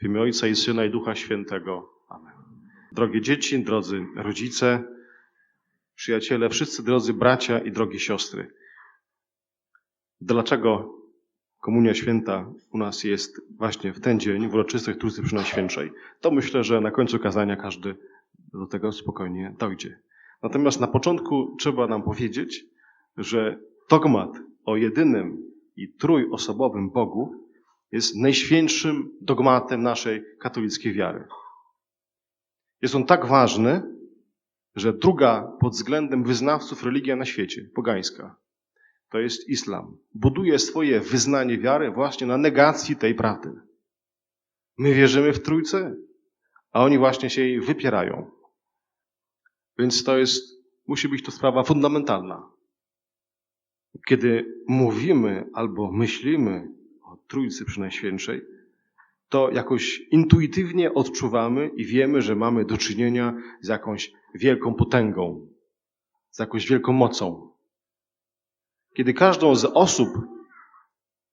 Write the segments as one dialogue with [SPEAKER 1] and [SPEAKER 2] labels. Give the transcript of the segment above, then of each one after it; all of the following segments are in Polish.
[SPEAKER 1] W imię Ojca i Syna i Ducha Świętego. Amen. Drogie dzieci, drodzy rodzice, przyjaciele, wszyscy drodzy bracia i drogie siostry. Dlaczego Komunia Święta u nas jest właśnie w ten dzień, w uroczystej Trójcy Przynajświętszej? To myślę, że na końcu kazania każdy do tego spokojnie dojdzie. Natomiast na początku trzeba nam powiedzieć, że dogmat o jedynym i trójosobowym Bogu jest najświętszym dogmatem naszej katolickiej wiary. Jest on tak ważny, że druga pod względem wyznawców religia na świecie, pogańska, to jest islam. Buduje swoje wyznanie wiary właśnie na negacji tej prawdy. My wierzymy w Trójcę, a oni właśnie się jej wypierają. Więc to jest, musi być to sprawa fundamentalna. Kiedy mówimy albo myślimy Trójcy Przynajświętszej, to jakoś intuitywnie odczuwamy i wiemy, że mamy do czynienia z jakąś wielką potęgą, z jakąś wielką mocą. Kiedy każdą z osób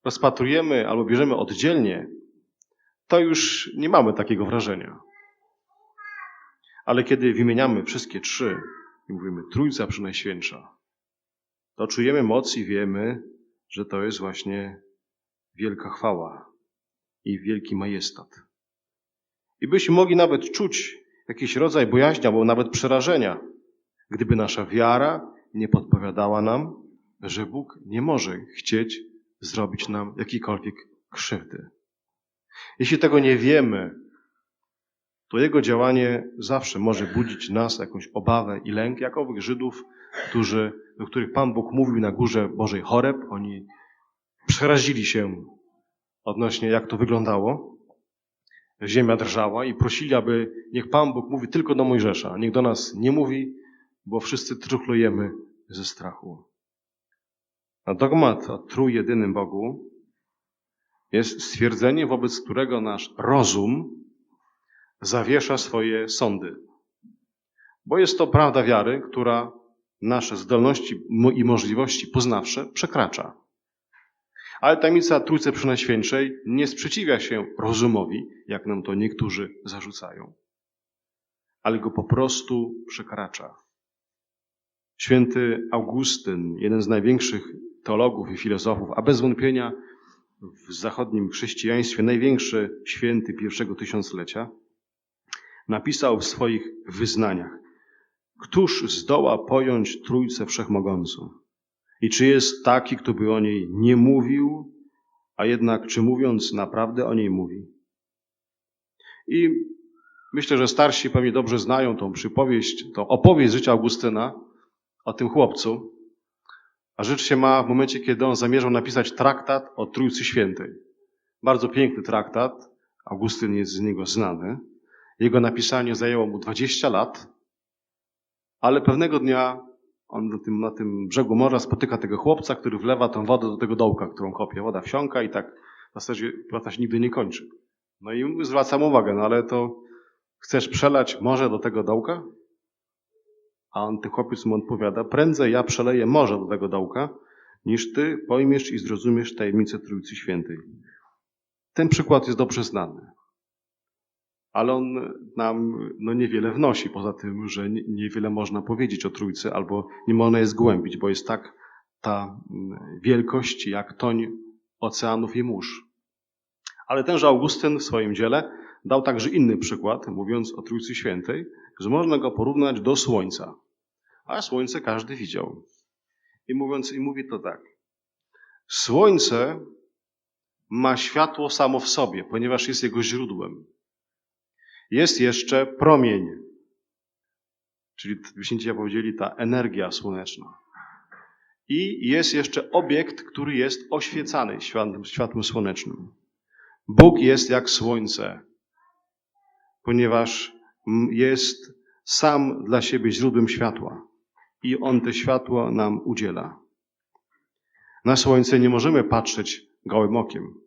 [SPEAKER 1] rozpatrujemy albo bierzemy oddzielnie, to już nie mamy takiego wrażenia. Ale kiedy wymieniamy wszystkie trzy i mówimy Trójca Przynajświętsza, to czujemy moc i wiemy, że to jest właśnie wielka chwała i wielki majestat. I byśmy mogli nawet czuć jakiś rodzaj bojaźni albo nawet przerażenia, gdyby nasza wiara nie podpowiadała nam, że Bóg nie może chcieć zrobić nam jakiejkolwiek krzywdy. Jeśli tego nie wiemy, to Jego działanie zawsze może budzić nas jakąś obawę i lęk, jak owych Żydów, którzy, do których Pan Bóg mówił na górze Bożej Choreb. Oni przerazili się odnośnie jak to wyglądało. Ziemia drżała i prosili, aby niech Pan Bóg mówi tylko do Mojżesza, niech do nas nie mówi, bo wszyscy truchlujemy ze strachu. A dogmat o trójjedynym Bogu jest stwierdzenie, wobec którego nasz rozum zawiesza swoje sądy. Bo jest to prawda wiary, która nasze zdolności i możliwości poznawcze przekracza. Ale tajemnica Trójcy Przynajświętszej nie sprzeciwia się rozumowi, jak nam to niektórzy zarzucają, ale go po prostu przekracza. Święty Augustyn, jeden z największych teologów i filozofów, a bez wątpienia w zachodnim chrześcijaństwie największy święty pierwszego tysiąclecia, napisał w swoich wyznaniach: Któż zdoła pojąć Trójcę Wszechmogącą? I czy jest taki, kto by o niej nie mówił, a jednak czy mówiąc naprawdę o niej mówi? I myślę, że starsi pewnie dobrze znają tą przypowieść, tą opowieść życia Augustyna o tym chłopcu. A rzecz się ma w momencie, kiedy on zamierzał napisać traktat o Trójcy Świętej. Bardzo piękny traktat. Augustyn jest z niego znany. Jego napisanie zajęło mu 20 lat, ale pewnego dnia on na tym, na tym brzegu morza spotyka tego chłopca, który wlewa tą wodę do tego dołka, którą kopie. Woda wsiąka i tak w zasadzie woda się nigdy nie kończy. No i zwracam uwagę, no ale to chcesz przelać morze do tego dołka? A on, ten chłopiec mu odpowiada, prędzej ja przeleję morze do tego dołka, niż ty pojmiesz i zrozumiesz tajemnicę Trójcy Świętej. Ten przykład jest dobrze znany. Ale on nam no, niewiele wnosi, poza tym, że niewiele można powiedzieć o Trójcy, albo nie można je zgłębić, bo jest tak ta wielkość, jak toń oceanów i mórz. Ale tenże Augustyn w swoim dziele dał także inny przykład, mówiąc o Trójcy Świętej, że można go porównać do Słońca. A Słońce każdy widział. I mówiąc, i mówi to tak. Słońce ma światło samo w sobie, ponieważ jest jego źródłem. Jest jeszcze promień, czyli byśmy powiedzieli ta energia słoneczna. I jest jeszcze obiekt, który jest oświecany światłem, światłem słonecznym. Bóg jest jak słońce, ponieważ jest sam dla siebie źródłem światła i On te światło nam udziela. Na słońce nie możemy patrzeć gołym okiem.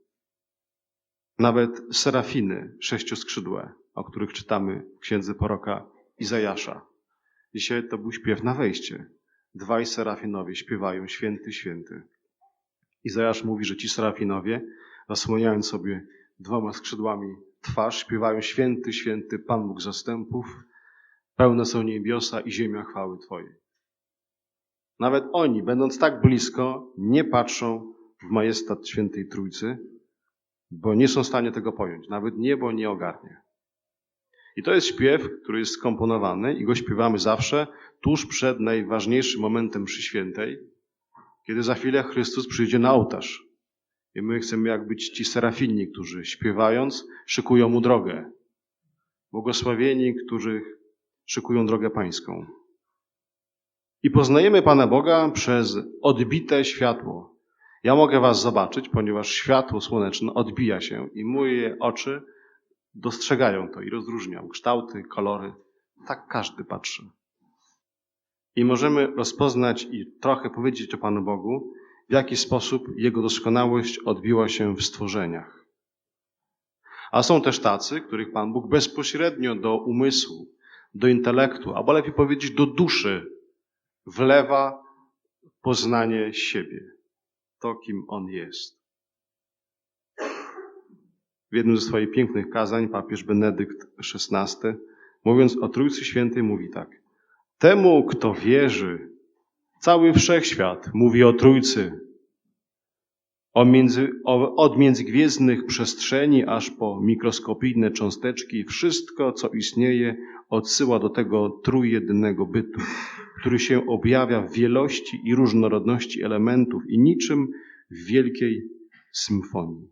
[SPEAKER 1] Nawet serafiny sześcioskrzydłe, o których czytamy w księdze proroka Izajasza. Dzisiaj to był śpiew na wejście. Dwaj serafinowie śpiewają święty, święty. Izajasz mówi, że ci serafinowie, zasłaniając sobie dwoma skrzydłami twarz śpiewają święty, święty Pan Bóg zastępów, pełne są niebiosa i ziemia chwały Twojej. Nawet oni, będąc tak blisko, nie patrzą w majestat świętej Trójcy, bo nie są w stanie tego pojąć. Nawet niebo nie ogarnie. I to jest śpiew, który jest skomponowany i go śpiewamy zawsze tuż przed najważniejszym momentem przy świętej, kiedy za chwilę Chrystus przyjdzie na ołtarz. I my chcemy jak być ci serafini, którzy śpiewając szykują mu drogę. Błogosławieni, którzy szykują drogę pańską. I poznajemy Pana Boga przez odbite światło. Ja mogę Was zobaczyć, ponieważ światło słoneczne odbija się i moje oczy dostrzegają to i rozróżniają kształty, kolory. Tak każdy patrzy. I możemy rozpoznać i trochę powiedzieć o Panu Bogu, w jaki sposób Jego doskonałość odbiła się w stworzeniach. A są też tacy, których Pan Bóg bezpośrednio do umysłu, do intelektu, albo lepiej powiedzieć do duszy, wlewa poznanie siebie, to kim On jest. W jednym ze swoich pięknych kazań papież Benedykt XVI, mówiąc o Trójcy Świętej, mówi tak. Temu, kto wierzy, cały wszechświat mówi o Trójcy. O między, o, od międzygwiezdnych przestrzeni aż po mikroskopijne cząsteczki, wszystko, co istnieje, odsyła do tego trójjednego bytu, który się objawia w wielości i różnorodności elementów i niczym w wielkiej symfonii.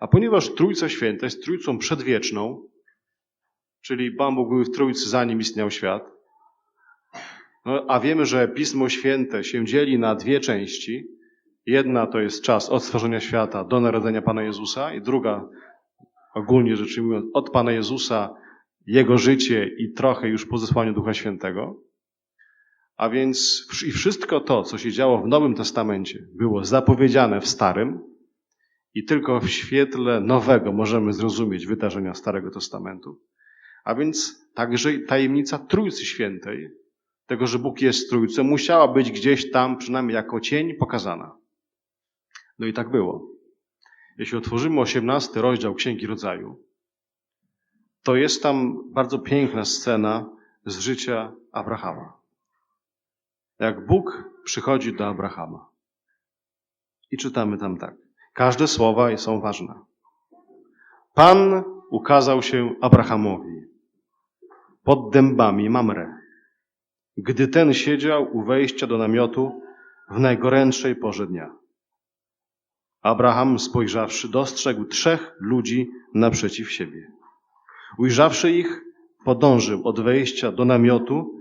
[SPEAKER 1] A ponieważ Trójca Święta jest Trójcą przedwieczną, czyli Pan Bóg był w Trójcy zanim istniał świat, no, a wiemy, że Pismo Święte się dzieli na dwie części. Jedna to jest czas od stworzenia świata do narodzenia Pana Jezusa i druga, ogólnie rzecz ujmując, od Pana Jezusa, Jego życie i trochę już po zesłaniu Ducha Świętego. A więc i wszystko to, co się działo w Nowym Testamencie, było zapowiedziane w Starym i tylko w świetle nowego możemy zrozumieć wydarzenia Starego Testamentu. A więc także tajemnica Trójcy Świętej, tego, że Bóg jest Trójcą, musiała być gdzieś tam, przynajmniej jako cień, pokazana. No i tak było. Jeśli otworzymy osiemnasty rozdział Księgi Rodzaju, to jest tam bardzo piękna scena z życia Abrahama. Jak Bóg przychodzi do Abrahama. I czytamy tam tak. Każde słowa są ważne. Pan ukazał się Abrahamowi pod dębami Mamre, gdy ten siedział u wejścia do namiotu w najgorętszej porze dnia. Abraham, spojrzawszy, dostrzegł trzech ludzi naprzeciw siebie. Ujrzawszy ich, podążył od wejścia do namiotu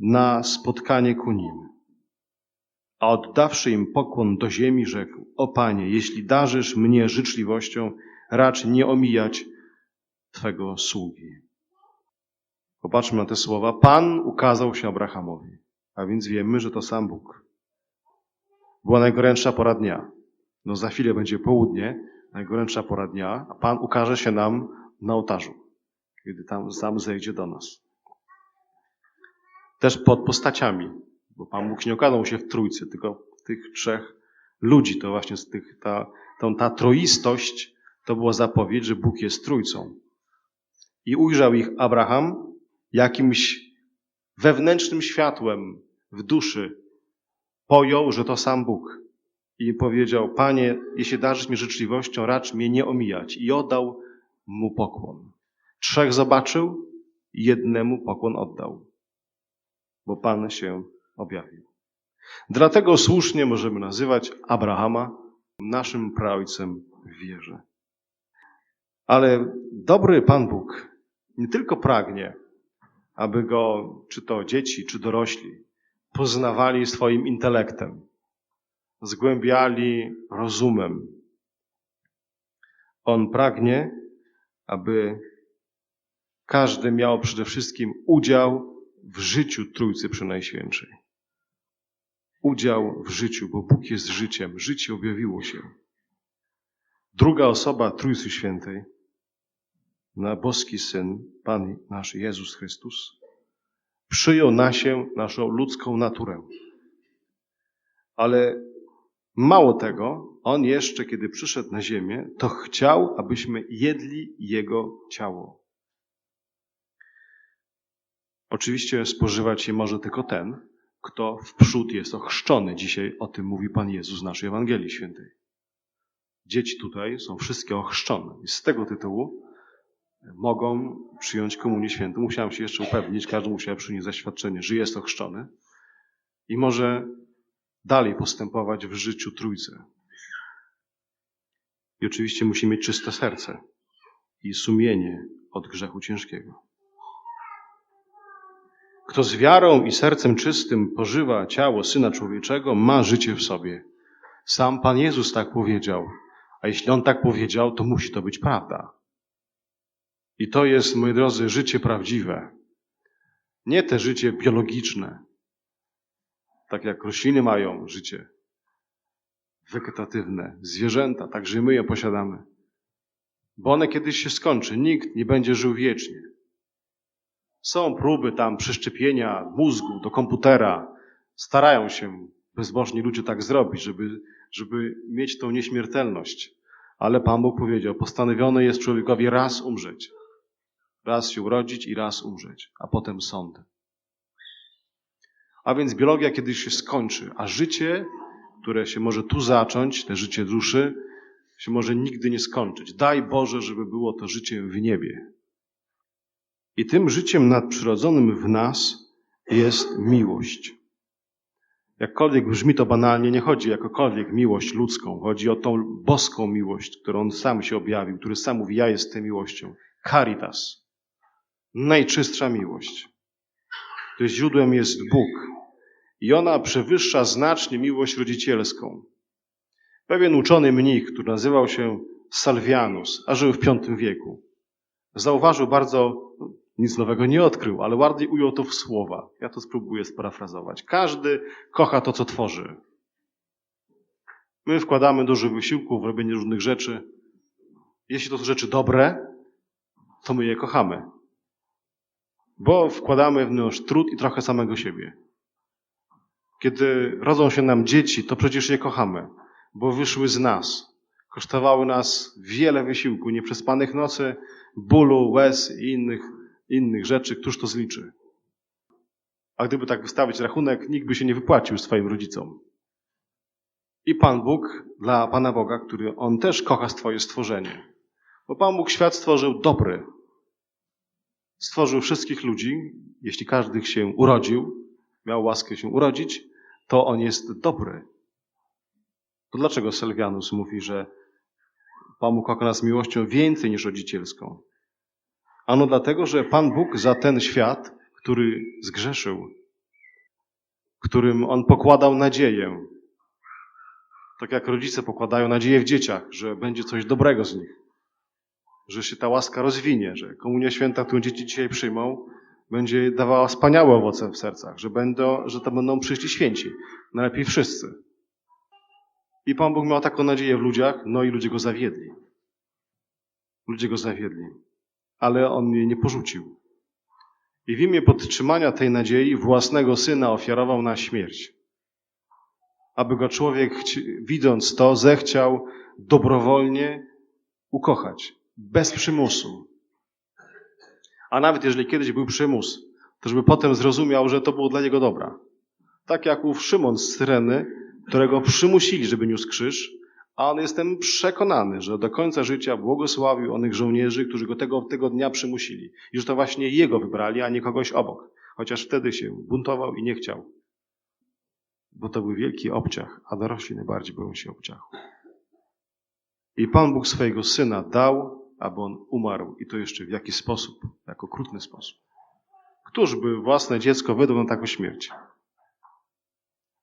[SPEAKER 1] na spotkanie ku nim. A oddawszy im pokłon do ziemi, rzekł: O panie, jeśli darzysz mnie życzliwością, racz nie omijać twego sługi. Popatrzmy na te słowa. Pan ukazał się Abrahamowi, a więc wiemy, że to sam Bóg. Była najgorętsza pora dnia. No za chwilę będzie południe, najgorętsza pora dnia, a Pan ukaże się nam na ołtarzu, kiedy tam sam zejdzie do nas. Też pod postaciami, bo Pan Bóg nie okazał się w trójcy, tylko w tych trzech ludzi. To właśnie z tych, ta, ta, troistość to była zapowiedź, że Bóg jest trójcą. I ujrzał ich Abraham jakimś wewnętrznym światłem w duszy. Pojął, że to sam Bóg. I powiedział, Panie, jeśli darzysz mi życzliwością, racz mnie nie omijać. I oddał mu pokłon. Trzech zobaczył, jednemu pokłon oddał. Bo Pan się objawił. Dlatego słusznie możemy nazywać Abrahama naszym praojcem w wierze. Ale dobry Pan Bóg nie tylko pragnie, aby go, czy to dzieci, czy dorośli, poznawali swoim intelektem, zgłębiali rozumem. On pragnie, aby każdy miał przede wszystkim udział w życiu Trójcy Przenajświętszej. Udział w życiu, bo Bóg jest życiem. Życie objawiło się. Druga osoba Trójcy Świętej, na boski Syn, Pan nasz Jezus Chrystus, przyjął na się naszą ludzką naturę. Ale Mało tego, On jeszcze, kiedy przyszedł na ziemię, to chciał, abyśmy jedli Jego ciało. Oczywiście spożywać je może tylko ten, kto w przód jest ochrzczony. Dzisiaj o tym mówi Pan Jezus w naszej Ewangelii Świętej. Dzieci tutaj są wszystkie ochrzczone i z tego tytułu mogą przyjąć komunię świętą. Musiałem się jeszcze upewnić, każdy musiał przynieść zaświadczenie, że jest ochrzczony i może dalej postępować w życiu Trójcy. I oczywiście musi mieć czyste serce i sumienie od grzechu ciężkiego. Kto z wiarą i sercem czystym pożywa ciało Syna Człowieczego, ma życie w sobie. Sam Pan Jezus tak powiedział. A jeśli On tak powiedział, to musi to być prawda. I to jest, moi drodzy, życie prawdziwe. Nie te życie biologiczne, tak jak rośliny mają życie wegetatywne, zwierzęta, także my je posiadamy. Bo one kiedyś się skończy, nikt nie będzie żył wiecznie. Są próby tam przeszczepienia mózgu do komputera. Starają się bezbożni ludzie tak zrobić, żeby, żeby mieć tą nieśmiertelność. Ale Pan Bóg powiedział, postanowione jest człowiekowi raz umrzeć. Raz się urodzić i raz umrzeć, a potem sąd. A więc biologia kiedyś się skończy, a życie, które się może tu zacząć, te życie duszy, się może nigdy nie skończyć. Daj Boże, żeby było to życie w niebie. I tym życiem nadprzyrodzonym w nas jest miłość. Jakkolwiek brzmi to banalnie, nie chodzi jakokolwiek miłość ludzką. Chodzi o tą boską miłość, którą On sam się objawił, który sam mówi, ja jestem miłością. Caritas. Najczystsza miłość. To źródłem jest Bóg. I ona przewyższa znacznie miłość rodzicielską. Pewien uczony mnich, który nazywał się Salvianus, a żył w V wieku, zauważył bardzo, nic nowego nie odkrył, ale ładnie ujął to w słowa. Ja to spróbuję sparafrazować. Każdy kocha to, co tworzy. My wkładamy dużo wysiłku w robienie różnych rzeczy. Jeśli to są rzeczy dobre, to my je kochamy. Bo wkładamy w nasz trud i trochę samego siebie. Kiedy rodzą się nam dzieci, to przecież je kochamy, bo wyszły z nas. Kosztowały nas wiele wysiłku, nieprzespanych nocy, bólu, łez i innych, innych rzeczy. Któż to zliczy? A gdyby tak wystawić rachunek, nikt by się nie wypłacił swoim rodzicom. I Pan Bóg, dla Pana Boga, który On też kocha swoje stworzenie. Bo Pan Bóg świat stworzył dobry. Stworzył wszystkich ludzi, jeśli każdy się urodził, miał łaskę się urodzić, to On jest dobry. To dlaczego Selwianus mówi, że Pan Bóg kocha nas miłością więcej niż rodzicielską? Ano dlatego, że Pan Bóg za ten świat, który zgrzeszył, którym On pokładał nadzieję, tak jak rodzice pokładają nadzieję w dzieciach, że będzie coś dobrego z nich, że się ta łaska rozwinie, że Komunia Święta, którą dzieci dzisiaj przyjmą, będzie dawała wspaniałe owoce w sercach, że, będą, że to będą przyszli święci, najlepiej wszyscy. I Pan Bóg miał taką nadzieję w ludziach, no i ludzie go zawiedli. Ludzie go zawiedli, ale on jej nie porzucił. I w imię podtrzymania tej nadziei własnego syna ofiarował na śmierć. Aby go człowiek, widząc to, zechciał dobrowolnie ukochać, bez przymusu. A nawet jeżeli kiedyś był przymus, to żeby potem zrozumiał, że to było dla niego dobra. Tak jak ów Szymon z Syreny, którego przymusili, żeby niósł krzyż, a on jestem przekonany, że do końca życia błogosławił onych żołnierzy, którzy go tego, tego dnia przymusili. I że to właśnie jego wybrali, a nie kogoś obok. Chociaż wtedy się buntował i nie chciał. Bo to był wielki obciach, a dorośli najbardziej boją się obciachu. I Pan Bóg swojego Syna dał, aby On umarł. I to jeszcze w jaki sposób? Jak okrutny sposób. Któż by własne dziecko wydał na taką śmierć?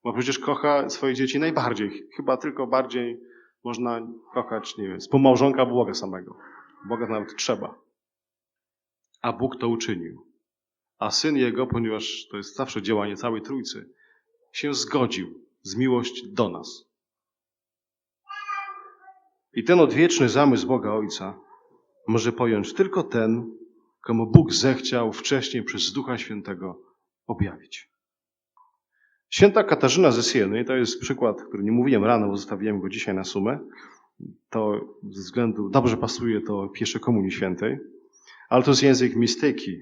[SPEAKER 1] Bo przecież kocha swoje dzieci najbardziej. Chyba tylko bardziej można kochać, nie wiem, współmałżonka Boga samego. Boga nawet trzeba. A Bóg to uczynił. A Syn Jego, ponieważ to jest zawsze działanie całej Trójcy, się zgodził z miłość do nas. I ten odwieczny zamysł Boga Ojca może pojąć tylko ten, komu Bóg zechciał wcześniej przez Ducha Świętego objawić. Święta Katarzyna ze Sieny, to jest przykład, który nie mówiłem rano, bo zostawiłem go dzisiaj na sumę. To ze względu, dobrze pasuje do pierwszej komunii świętej, ale to jest język mistyki.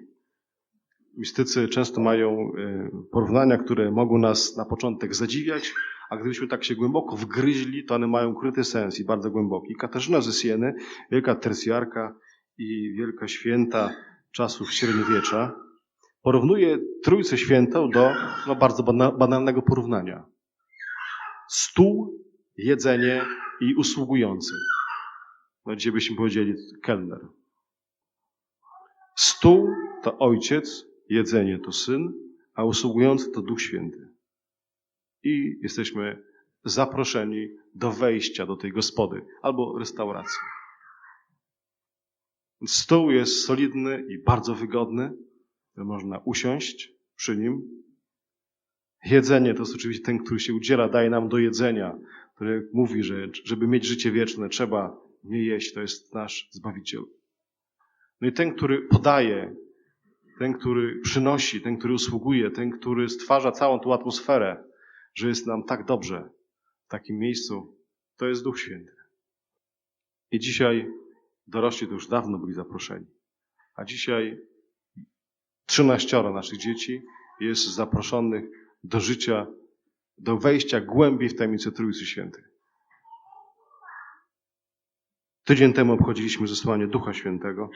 [SPEAKER 1] Mistycy często mają e, porównania, które mogą nas na początek zadziwiać, a gdybyśmy tak się głęboko wgryźli, to one mają ukryty sens i bardzo głęboki. Katarzyna ze Sieny, wielka tercjarka i wielka święta czasów średniowiecza, porównuje Trójcę Świętą do no, bardzo bana- banalnego porównania. Stół, jedzenie i usługujący. No, dzisiaj byśmy powiedzieli kelner. Stół to ojciec, jedzenie to syn, a usługujący to Duch Święty. I jesteśmy zaproszeni do wejścia do tej gospody albo restauracji. Stół jest solidny i bardzo wygodny. Można usiąść przy nim. Jedzenie to jest oczywiście ten, który się udziela, daje nam do jedzenia, który mówi, że żeby mieć życie wieczne, trzeba nie jeść. To jest nasz Zbawiciel. No i ten, który podaje, ten, który przynosi, ten, który usługuje, ten, który stwarza całą tą atmosferę, że jest nam tak dobrze w takim miejscu, to jest Duch Święty. I dzisiaj dorośli to już dawno byli zaproszeni. A dzisiaj trzynaścioro naszych dzieci jest zaproszonych do życia, do wejścia głębiej w tajemnicę Trójcy Świętej. Tydzień temu obchodziliśmy zesłanie Ducha Świętego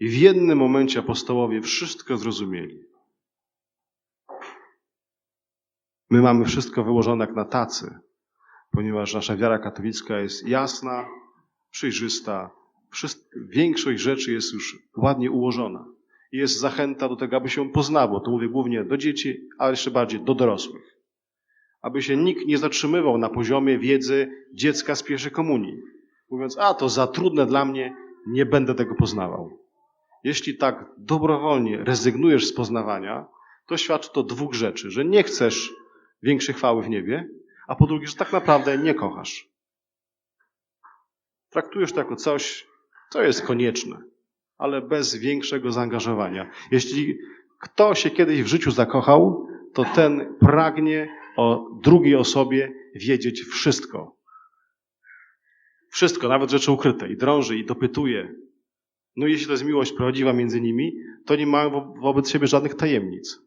[SPEAKER 1] i w jednym momencie apostołowie wszystko zrozumieli. My mamy wszystko wyłożone jak na tacy, ponieważ nasza wiara katolicka jest jasna, przejrzysta. Większość rzeczy jest już ładnie ułożona. Jest zachęta do tego, aby się poznało. To mówię głównie do dzieci, ale jeszcze bardziej do dorosłych. Aby się nikt nie zatrzymywał na poziomie wiedzy dziecka z pierwszej komunii. Mówiąc, a to za trudne dla mnie, nie będę tego poznawał. Jeśli tak dobrowolnie rezygnujesz z poznawania, to świadczy to dwóch rzeczy. Że nie chcesz większej chwały w niebie, a po drugie, że tak naprawdę nie kochasz. Traktujesz to jako coś, co jest konieczne, ale bez większego zaangażowania. Jeśli kto się kiedyś w życiu zakochał, to ten pragnie o drugiej osobie wiedzieć wszystko. Wszystko, nawet rzeczy ukryte. I drąży, i dopytuje. No jeśli to jest miłość prawdziwa między nimi, to nie mają wo wobec siebie żadnych tajemnic.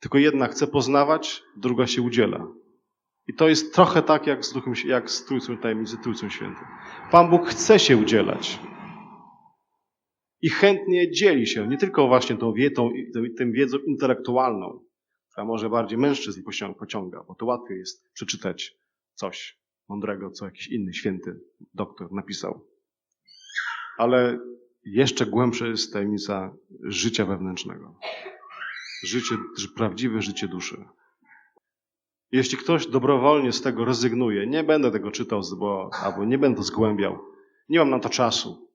[SPEAKER 1] Tylko jedna chce poznawać, druga się udziela. I to jest trochę tak jak z, Duchem, jak z Trójcą Tajemnicy, Trójcą Świętą. Pan Bóg chce się udzielać. I chętnie dzieli się nie tylko właśnie tą wiedzą, tą wiedzą intelektualną, która może bardziej mężczyzn pociąga, bo to łatwiej jest przeczytać coś mądrego, co jakiś inny święty doktor napisał. Ale jeszcze głębsza jest tajemnica życia wewnętrznego. Życie, prawdziwe życie duszy. Jeśli ktoś dobrowolnie z tego rezygnuje, nie będę tego czytał, bo, albo nie będę zgłębiał, nie mam na to czasu.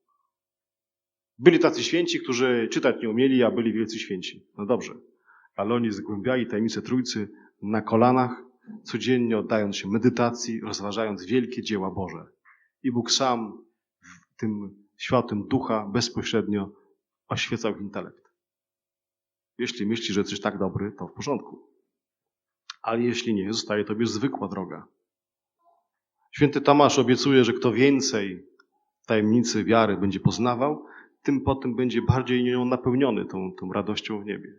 [SPEAKER 1] Byli tacy święci, którzy czytać nie umieli, a byli wielcy święci. No dobrze, ale oni zgłębiali tajemnicę Trójcy na kolanach, codziennie oddając się medytacji, rozważając wielkie dzieła Boże. I Bóg sam w tym światłem ducha bezpośrednio oświecał ich intelekt. Jeśli myśli, że jesteś tak dobry, to w porządku. Ale jeśli nie, zostaje tobie zwykła droga. Święty Tomasz obiecuje, że kto więcej tajemnicy wiary będzie poznawał, tym potem będzie bardziej nią napełniony tą, tą radością w niebie.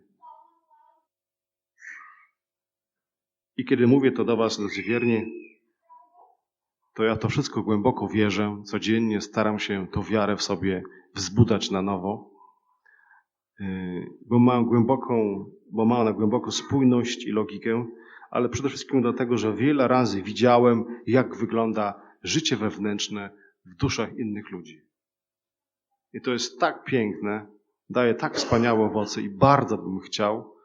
[SPEAKER 1] I kiedy mówię to do Was dość wiernie, to ja to wszystko głęboko wierzę. Codziennie staram się tą wiarę w sobie wzbudzać na nowo, yy, bo mam głęboką, bo mam na głęboką spójność i logikę, ale przede wszystkim dlatego, że wiele razy widziałem, jak wygląda życie wewnętrzne w duszach innych ludzi. I to jest tak piękne, daje tak wspaniałe owoce i bardzo bym chciał,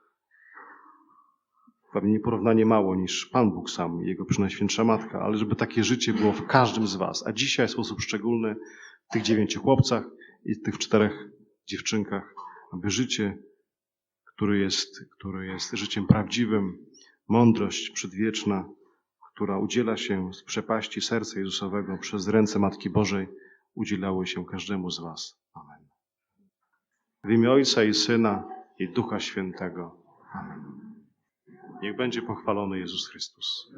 [SPEAKER 1] pewnie porównanie mało niż Pan Bóg sam i Jego Przenajświętsza Matka, ale żeby takie życie było w każdym z Was. A dzisiaj w sposób szczególny w tych dziewięciu chłopcach i tych czterech dziewczynkach, aby życie, które jest, które jest życiem prawdziwym, mądrość przedwieczna, która udziela się z przepaści serca Jezusowego przez ręce Matki Bożej, udzielały się każdemu z Was. Amen. W imię Ojca i Syna i Ducha Świętego. Amen. Niech będzie pochwalony Jezus Chrystus.